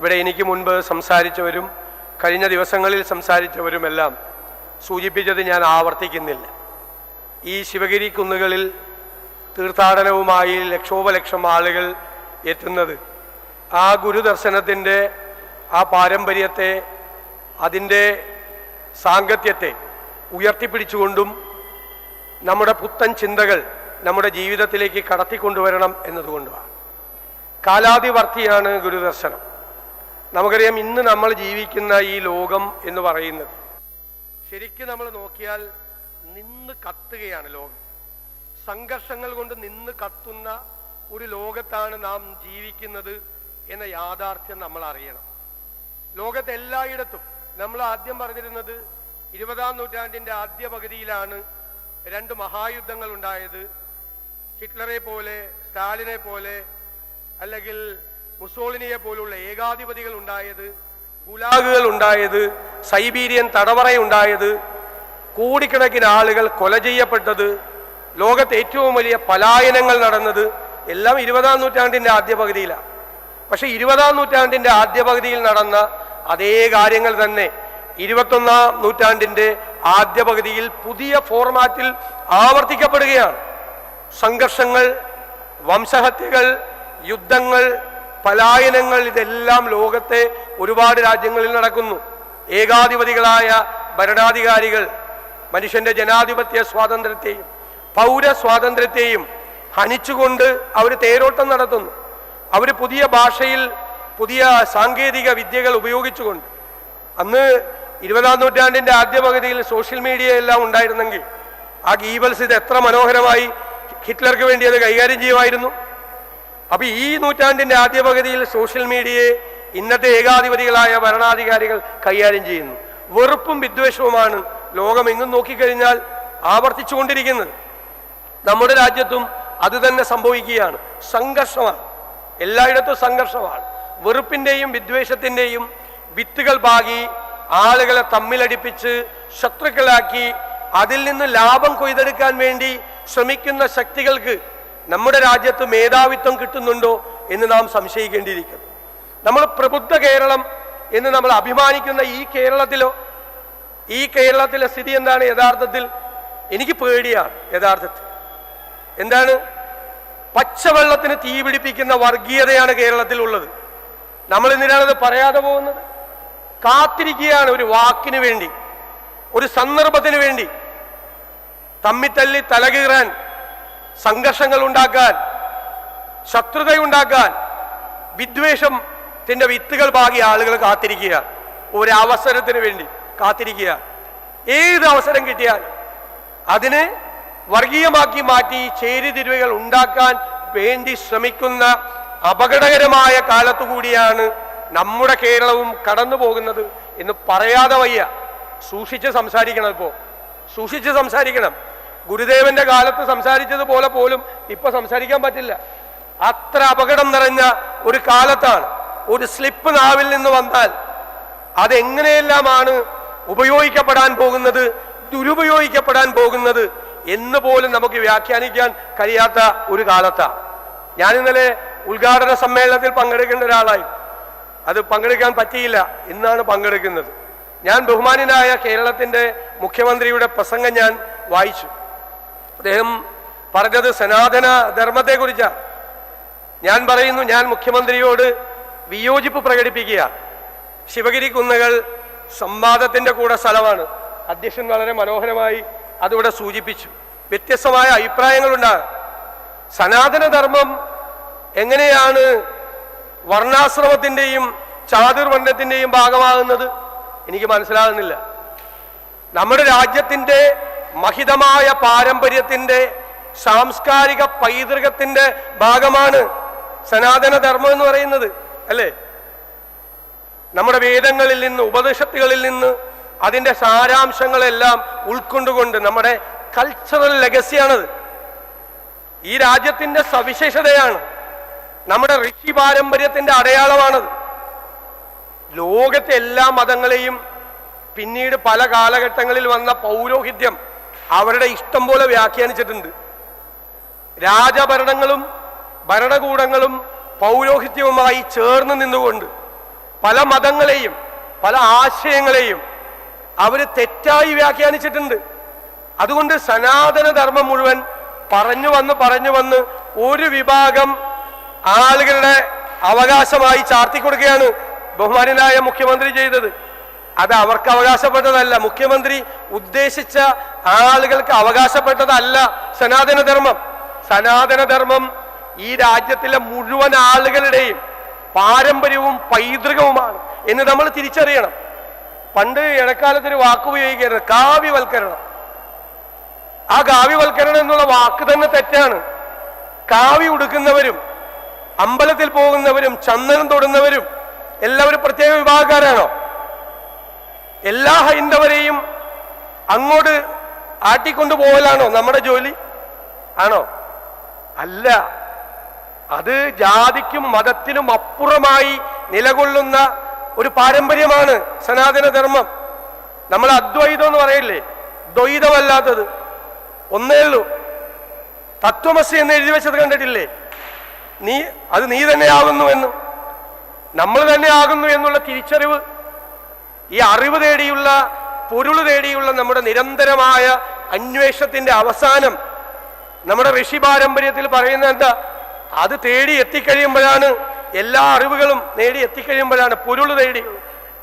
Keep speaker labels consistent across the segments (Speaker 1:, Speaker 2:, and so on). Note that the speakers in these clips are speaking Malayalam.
Speaker 1: ഇവിടെ എനിക്ക് മുൻപ് സംസാരിച്ചവരും കഴിഞ്ഞ ദിവസങ്ങളിൽ സംസാരിച്ചവരുമെല്ലാം സൂചിപ്പിച്ചത് ഞാൻ ആവർത്തിക്കുന്നില്ല. ഈ ശിവഗിരി കുന്നുകളിൽ തീർത്ഥാടനവുമായി ലക്ഷോപലക്ഷം ആളുകൾ എത്തുന്നത് ആ ഗുരുദർശനത്തിന്റെ ആ പാരമ്പര്യത്തെ അതിന്റെ സാങ്കത്യത്തെ ഉയർത്തിപ്പിടിച്ചുകൊണ്ടും നമ്മുടെ പുത്തൻ ചിന്തകൾ നമ്മുടെ ജീവിതത്തിലേക്ക് കടത്തിക്കൊണ്ടുവരണം എന്നതുകൊണ്ടുമാണ്. കാലാതിവർത്തിയാണ് ഗുരുദർശനം. നമുക്കറിയാം ഇന്ന് നമ്മൾ ജീവിക്കുന്ന ഈ ലോകം എന്ന് പറയുന്നത്. ശരിക്കും നമ്മൾ നോക്കിയാൽ നിന്ന് കത്തുകയാണ് ലോകം. സംഘർഷങ്ങൾ കൊണ്ട് നിന്ന് കത്തുന്ന ഒരു ലോകത്താണ് നാം ജീവിക്കുന്നത് എന്ന യാഥാർത്ഥ്യം നമ്മൾ അറിയണം. ലോകത്ത് എല്ലായിടത്തും നമ്മൾ ആദ്യം പറഞ്ഞിരുന്നത് ഇരുപതാം നൂറ്റാണ്ടിന്റെ ആദ്യ പകുതിയിലാണ് രണ്ട് മഹായുദ്ധങ്ങൾ ഉണ്ടായത്. ഹിറ്റ്ലറെ പോലെ സ്റ്റാലിനെ പോലെ അല്ലെങ്കിൽ മുസോളിനിയെ പോലുള്ള ഏകാധിപതികൾ ഉണ്ടായത് ഗുലാഗുകൾ ഉണ്ടായത് സൈബീരിയൻ തടവറ ഉണ്ടായത് കോടിക്കണക്കിന് ആളുകൾ കൊല ചെയ്യപ്പെട്ടത് ലോകത്ത് ഏറ്റവും വലിയ പലായനങ്ങൾ നടന്നത് എല്ലാം ഇരുപതാം നൂറ്റാണ്ടിന്റെ ആദ്യ പകുതിയിലാണ്. പക്ഷെ ഇരുപതാം നൂറ്റാണ്ടിന്റെ ആദ്യ പകുതിയിൽ നടന്ന അതേ കാര്യങ്ങൾ തന്നെ ഇരുപത്തൊന്നാം നൂറ്റാണ്ടിന്റെ ആദ്യ പകുതിയിൽ പുതിയ ഫോർമാറ്റിൽ ആവർത്തിക്കപ്പെടുകയാണ്. സംഘർഷങ്ങൾ വംശഹത്യകൾ യുദ്ധങ്ങൾ പലായനങ്ങൾ ഇതെല്ലാം ലോകത്തെ ഒരുപാട് രാജ്യങ്ങളിൽ നടക്കുന്നു. ഏകാധിപതികളായ ഭരണാധികാരികൾ മനുഷ്യന്റെ ജനാധിപത്യ സ്വാതന്ത്ര്യത്തെയും പൗര സ്വാതന്ത്ര്യത്തെയും ഹനിച്ചുകൊണ്ട് അവർ തേരോട്ടം നടത്തുന്നു. അവർ പുതിയ ഭാഷയിൽ പുതിയ സാങ്കേതിക വിദ്യകൾ ഉപയോഗിച്ചുകൊണ്ട്. അന്ന് ഇരുപതാം നൂറ്റാണ്ടിന്റെ ആദ്യ പകുതിയിൽ സോഷ്യൽ മീഡിയ എല്ലാം ഉണ്ടായിരുന്നെങ്കിൽ ആ ഗീബൽസ് ഇത് എത്ര മനോഹരമായി ഹിറ്റ്ലർക്ക് വേണ്ടി അത് കൈകാര്യം ചെയ്യുമായിരുന്നു. അപ്പൊ ഈ നൂറ്റാണ്ടിന്റെ ആദ്യ പകുതിയിൽ സോഷ്യൽ മീഡിയയെ ഇന്നത്തെ ഏകാധിപതികളായ ഭരണാധികാരികൾ കൈകാര്യം ചെയ്യുന്നു. വെറുപ്പും വിദ്വേഷവുമാണ് ലോകം എങ്ങും നോക്കിക്കഴിഞ്ഞാൽ ആവർത്തിച്ചുകൊണ്ടിരിക്കുന്നത്. നമ്മുടെ രാജ്യത്തും അത് തന്നെ സംഭവിക്കുകയാണ്. സംഘർഷമാണ്. എല്ലായിടത്തും സംഘർഷമാണ്. വെറുപ്പിന്റെയും വിദ്വേഷത്തിന്റെയും വിത്തുകൾ പാകി ആളുകളെ തമ്മിലടിപ്പിച്ച് ശത്രുക്കളാക്കി അതിൽ നിന്ന് ലാഭം കൊയ്തെടുക്കാൻ വേണ്ടി ശ്രമിക്കുന്ന ശക്തികൾക്ക് നമ്മുടെ രാജ്യത്ത് മേധാവിത്വം കിട്ടുന്നുണ്ടോ എന്ന് നാം സംശയിക്കേണ്ടിയിരിക്കുന്നു. നമ്മൾ പ്രബുദ്ധ കേരളം എന്ന് നമ്മൾ അഭിമാനിക്കുന്ന ഈ കേരളത്തിലോ ഈ കേരളത്തിലെ സ്ഥിതി എന്താണ് യഥാർത്ഥത്തിൽ? എനിക്ക് പേടിയാണ് യഥാർത്ഥത്തിൽ. എന്താണ്? പച്ചവെള്ളത്തിന് തീ പിടിപ്പിക്കുന്ന വർഗീയതയാണ് കേരളത്തിൽ ഉള്ളത് നമ്മൾ എന്തിനാണത് പറയാതെ പോകുന്നത്? കാത്തിരിക്കുകയാണ് ഒരു വാക്കിന് വേണ്ടി ഒരു സന്ദർഭത്തിന് വേണ്ടി. തമ്മിത്തല്ലി തലകീറാൻ സംഘർഷങ്ങൾ ഉണ്ടാക്കാൻ ശത്രുതയുണ്ടാക്കാൻ വിദ്വേഷത്തിന്റെ വിത്തുകൾ പാകി ആളുകൾ കാത്തിരിക്കുക ഒരവസരത്തിന് വേണ്ടി കാത്തിരിക്കുക. ഏത് അവസരം കിട്ടിയാൽ അതിന് വർഗീയമാക്കി മാറ്റി ചേരിതിരിവുകൾ ഉണ്ടാക്കാൻ വേണ്ടി ശ്രമിക്കുന്ന അപകടകരമായ കാലത്തുകൂടിയാണ് നമ്മുടെ കേരളവും കടന്നു പോകുന്നത് എന്ന് പറയാതെ വയ്യ. സൂക്ഷിച്ച് സംസാരിക്കണം ഇപ്പോ. സൂക്ഷിച്ച് സംസാരിക്കണം. ഗുരുദേവന്റെ കാലത്ത് സംസാരിച്ചതുപോലെ പോലും ഇപ്പൊ സംസാരിക്കാൻ പറ്റില്ല. അത്ര അപകടം നിറഞ്ഞ ഒരു കാലത്താണ്. ഒരു സ്ലിപ്പ് നാവിൽ നിന്ന് വന്നാൽ അതെങ്ങനെയെല്ലാമാണ് ഉപയോഗിക്കപ്പെടാൻ പോകുന്നത് ദുരുപയോഗിക്കപ്പെടാൻ പോകുന്നത് എന്ന് പോലും നമുക്ക് വ്യാഖ്യാനിക്കാൻ കഴിയാത്ത ഒരു കാലത്താണ് ഞാൻ ഇന്നലെ ഉദ്ഘാടന സമ്മേളനത്തിൽ പങ്കെടുക്കേണ്ട ഒരാളായി. അത് പങ്കെടുക്കാൻ പറ്റിയില്ല. ഇന്നാണ് പങ്കെടുക്കുന്നത്. ഞാൻ ബഹുമാനായ കേരളത്തിന്റെ മുഖ്യമന്ത്രിയുടെ പ്രസംഗം ഞാൻ വായിച്ചു. അദ്ദേഹം പറഞ്ഞത് സനാതന ധർമ്മത്തെ ധർമ്മത്തെക്കുറിച്ചാണ് ഞാൻ പറയുന്നു ഞാൻ മുഖ്യമന്ത്രിയോട് വിയോജിപ്പ് പ്രകടിപ്പിക്കുക. ശിവഗിരി കുന്നുകൾ സംവാദത്തിന്റെ കൂടെ സ്ഥലമാണ്. അധ്യക്ഷൻ വളരെ മനോഹരമായി അതിവിടെ സൂചിപ്പിച്ചു. വ്യത്യസ്തമായ അഭിപ്രായങ്ങളുണ്ടാകും സനാതനധർമ്മം എങ്ങനെയാണ് വർണാശ്രമത്തിന്റെയും ചാതുർവർണത്തിന്റെയും ഭാഗമാകുന്നത് എനിക്ക് മനസ്സിലാകുന്നില്ല. നമ്മുടെ രാജ്യത്തിന്റെ മഹിതമായ പാരമ്പര്യത്തിന്റെ സാംസ്കാരിക പൈതൃകത്തിന്റെ ഭാഗമാണ് സനാതന ധർമ്മം എന്ന് പറയുന്നത് അല്ലേ? നമ്മുടെ വേദങ്ങളിൽ നിന്ന് ഉപദേശത്തുകളിൽ നിന്ന് അതിന്റെ സാരാംശങ്ങളെല്ലാം ഉൾക്കൊണ്ടുകൊണ്ട് നമ്മുടെ കൾച്ചറൽ ലെഗസിയാണത് ഈ രാജ്യത്തിന്റെ സവിശേഷതയാണ് നമ്മുടെ ഋഷി പാരമ്പര്യത്തിന്റെ അടയാളമാണത്. ലോകത്തെ എല്ലാ മതങ്ങളെയും പിന്നീട് പല കാലഘട്ടങ്ങളിൽ വന്ന പൗരോഹിത്യം അവരുടെ ഇഷ്ടം പോലെ വ്യാഖ്യാനിച്ചിട്ടുണ്ട്. രാജഭരണങ്ങളും ഭരണകൂടങ്ങളും പൗരോഹിത്യവുമായി ചേർന്ന് നിന്നുകൊണ്ട് പല മതങ്ങളെയും പല ആശയങ്ങളെയും അവർ തെറ്റായി വ്യാഖ്യാനിച്ചിട്ടുണ്ട്. അതുകൊണ്ട് സനാതനധർമ്മം മുഴുവൻ പറഞ്ഞു വന്ന് പറഞ്ഞു വന്ന് ഒരു വിഭാഗം ആളുകളുടെ അവകാശമായി ചാർത്തിക്കൊടുക്കുകയാണ് ബഹുമാനായ മുഖ്യമന്ത്രി ചെയ്തത്. അത് അവർക്ക് അവകാശപ്പെട്ടതല്ല. മുഖ്യമന്ത്രി ഉദ്ദേശിച്ച ആളുകൾക്ക് അവകാശപ്പെട്ടതല്ല സനാതനധർമ്മം. സനാതനധർമ്മം സനാതന ധർമ്മം ഈ രാജ്യത്തിലെ മുഴുവൻ ആളുകളുടെയും പാരമ്പര്യവും പൈതൃകവുമാണ് എന്ന് നമ്മൾ തിരിച്ചറിയണം. പണ്ട് ഇടക്കാലത്ത് ഒരു വാക്ക് ഉപയോഗിക്കരുത്. കാവ്യവൽക്കരണം. ആ കാവ്യവൽക്കരണം എന്നുള്ള വാക്ക് തന്നെ തെറ്റാണ്. കാവ്യ ഉടുക്കുന്നവരും അമ്പലത്തിൽ പോകുന്നവരും ചന്ദനം തൊടുന്നവരും എല്ലാവരും പ്രത്യേക വിഭാഗക്കാരാണോ? എല്ലാ ഹൈന്ദവരെയും അങ്ങോട്ട് ആട്ടിക്കൊണ്ടു പോകലാണോ നമ്മുടെ ജോലി? ആണോ? അല്ല. അത് ജാതിക്കും മതത്തിനും അപ്പുറമായി നിലകൊള്ളുന്ന ഒരു പാരമ്പര്യമാണ് സനാതനധർമ്മം. നമ്മൾ അദ്വൈതം എന്ന് പറയില്ലേ? ദ്വൈതമല്ലാത്തത്. ഒന്നേ ഉള്ളൂ. തത്വമസി എന്ന് എഴുതി വെച്ചത് കണ്ടിട്ടില്ലേ? നീ അത് നീ തന്നെ ആകുന്നു എന്ന്. നമ്മൾ തന്നെ ആകുന്നു എന്നുള്ള തിരിച്ചറിവ് ഈ അറിവ് തേടിയുള്ള പൊരുൾ തേടിയുള്ള നമ്മുടെ നിരന്തരമായ അന്വേഷണത്തിന്റെ അവസാനം നമ്മുടെ ഋഷി പാരമ്പര്യത്തിൽ പറയുന്ന എന്താ? അത് തേടി എത്തിക്കഴിയുമ്പോഴാണ് എല്ലാ അറിവുകളും നേടി എത്തിക്കഴിയുമ്പോഴാണ് പൊരുൾ തേടി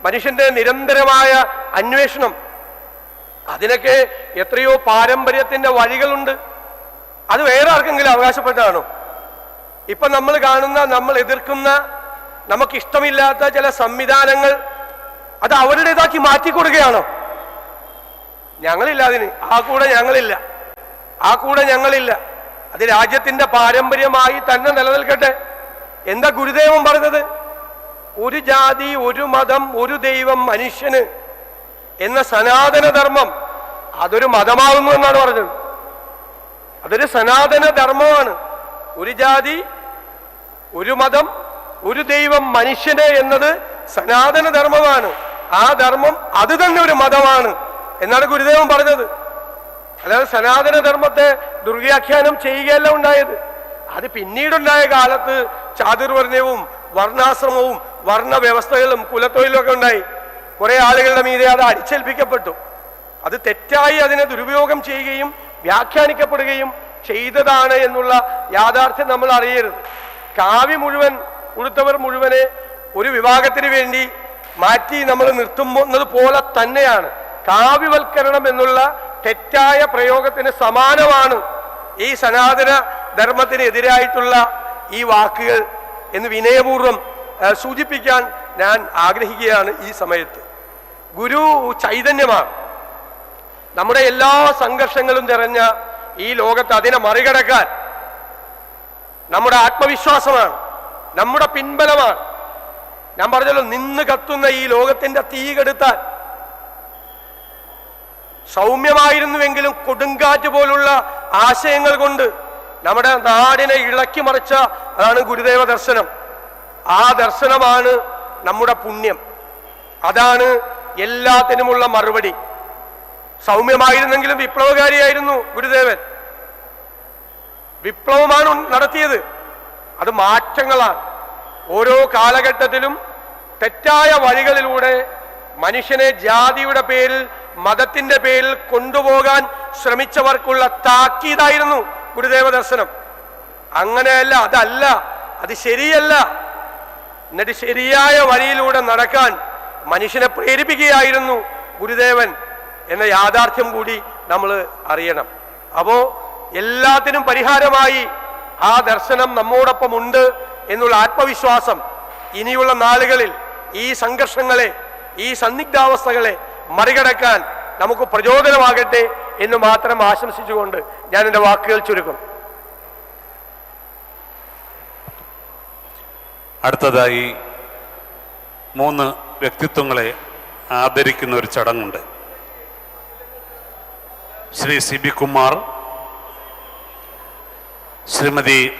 Speaker 1: മനുഷ്യന്റെ നിരന്തരമായ അന്വേഷണം. അതിനൊക്കെ എത്രയോ പാരമ്പര്യത്തിന്റെ വഴികളുണ്ട്. അത് വേറെ ആർക്കെങ്കിലും അവകാശപ്പെട്ടതാണോ? ഇപ്പൊ നമ്മൾ കാണുന്ന നമ്മൾ എതിർക്കുന്ന നമുക്കിഷ്ടമില്ലാത്ത ചില സംവിധാനങ്ങൾ അത് അവരുടേതാക്കി മാറ്റിക്കൊടുക്കുകയാണോ ഞങ്ങളില്ല അതിന്. ആ കൂടെ ഞങ്ങളില്ല. ആ കൂടെ ഞങ്ങളില്ല. അത് രാജ്യത്തിന്റെ പാരമ്പര്യമായി തന്നെ നിലനിൽക്കട്ടെ. എന്താ ഗുരുദേവൻ പറഞ്ഞത്? ഒരു ജാതി ഒരു മതം ഒരു ദൈവം മനുഷ്യന് എന്ന സനാതനധർമ്മം അതൊരു മതമാകുന്നു എന്നാണ് പറഞ്ഞത്. അതൊരു സനാതന ധർമ്മമാണ് ഒരു ജാതി ഒരു മതം ഒരു ദൈവം മനുഷ്യന് എന്നത് സനാതന ധർമ്മമാണ് ആ ധർമ്മം അത് തന്നെ ഒരു മതമാണ് എന്നാണ് ഗുരുദേവൻ പറഞ്ഞത്. അതായത് സനാതന ധർമ്മത്തെ ദുർവ്യാഖ്യാനം ചെയ്യുകയല്ല ഉണ്ടായത്. അത് പിന്നീടുണ്ടായ കാലത്ത് ചാതുർവർണയവും വർണാശ്രമവും വർണ വ്യവസ്ഥകളും കുലത്തൊഴിലും ഒക്കെ ഉണ്ടായി. കുറെ ആളുകളുടെ മീതെ അത് അടിച്ചേൽപ്പിക്കപ്പെട്ടു. അത് തെറ്റായി അതിനെ ദുരുപയോഗം ചെയ്യുകയും വ്യാഖ്യാനിക്കപ്പെടുകയും ചെയ്തതാണ് എന്നുള്ള യാഥാർത്ഥ്യം നമ്മൾ അറിയരുത്. കാവ്യ മുഴുവൻ ഉടുത്തവർ മുഴുവനെ ഒരു വിഭാഗത്തിന് വേണ്ടി മാറ്റി നമ്മൾ നിർത്തുന്നത് പോലെ തന്നെയാണ്. കാവ്യവൽക്കരണം എന്നുള്ള തെറ്റായ പ്രയോഗത്തിന് സമാനമാണ് ഈ സനാതന ധർമ്മത്തിനെതിരായിട്ടുള്ള ഈ വാക്കുകൾ എന്ന് വിനയപൂർവം സൂചിപ്പിക്കാൻ ഞാൻ ആഗ്രഹിക്കുകയാണ് ഈ സമയത്ത്. ഗുരു ചൈതന്യമാണ്. നമ്മുടെ എല്ലാ സംഘർഷങ്ങളും നിറഞ്ഞ ഈ ലോകത്ത് അതിനെ മറികടക്കാൻ നമ്മുടെ ആത്മവിശ്വാസമാണ് നമ്മുടെ പിൻബലമാണ്. ഞാൻ പറഞ്ഞല്ലോ നിന്ന് കത്തുന്ന ഈ ലോകത്തിന്റെ തീ കെടുത്താൻ. സൗമ്യമായിരുന്നുവെങ്കിലും കൊടുങ്കാറ്റ് പോലുള്ള ആശയങ്ങൾ കൊണ്ട് നമ്മുടെ നാടിനെ ഇളക്കി മറിച്ച അതാണ് ഗുരുദേവ ദർശനം. ആ ദർശനമാണ് നമ്മുടെ പുണ്യം. അതാണ് എല്ലാത്തിനുമുള്ള മറുപടി. സൗമ്യമായിരുന്നെങ്കിലും വിപ്ലവകാരിയായിരുന്നു ഗുരുദേവൻ. വിപ്ലവമാണ് നടത്തിയത്. അത് മാറ്റങ്ങളാണ്. ഓരോ കാലഘട്ടത്തിലും തെറ്റായ വഴികളിലൂടെ മനുഷ്യനെ ജാതിയുടെ പേരിൽ മതത്തിന്റെ പേരിൽ കൊണ്ടുപോകാൻ ശ്രമിച്ചവർക്കുള്ള താക്കീതായിരുന്നു ഗുരുദേവ ദർശനം. അങ്ങനെയല്ല അതല്ല അത് ശരിയല്ല. എന്നിട്ട് ശരിയായ വഴിയിലൂടെ നടക്കാൻ മനുഷ്യനെ പ്രേരിപ്പിക്കുകയായിരുന്നു ഗുരുദേവൻ എന്ന യാഥാർത്ഥ്യം കൂടി നമ്മൾ അറിയണം. അപ്പോ എല്ലാത്തിനും പരിഹാരമായി ആ ദർശനം നമ്മോടൊപ്പം ഉണ്ട് എന്നുള്ള ആത്മവിശ്വാസം ഇനിയുള്ള നാളുകളിൽ ഈ സംഘർഷങ്ങളെ ഈ സന്നിഗ്ധാവസ്ഥകളെ മറികടക്കാൻ നമുക്ക് പ്രചോദനമാകട്ടെ എന്ന് മാത്രം ആശംസിച്ചുകൊണ്ട് ഞാൻ എന്റെ വാക്കുകൾ ചുരുക്കും.
Speaker 2: അടുത്തതായി മൂന്ന് വ്യക്തിത്വങ്ങളെ ആദരിക്കുന്ന ഒരു ചടങ്ങുണ്ട്. Shri C B Kumar Shrimati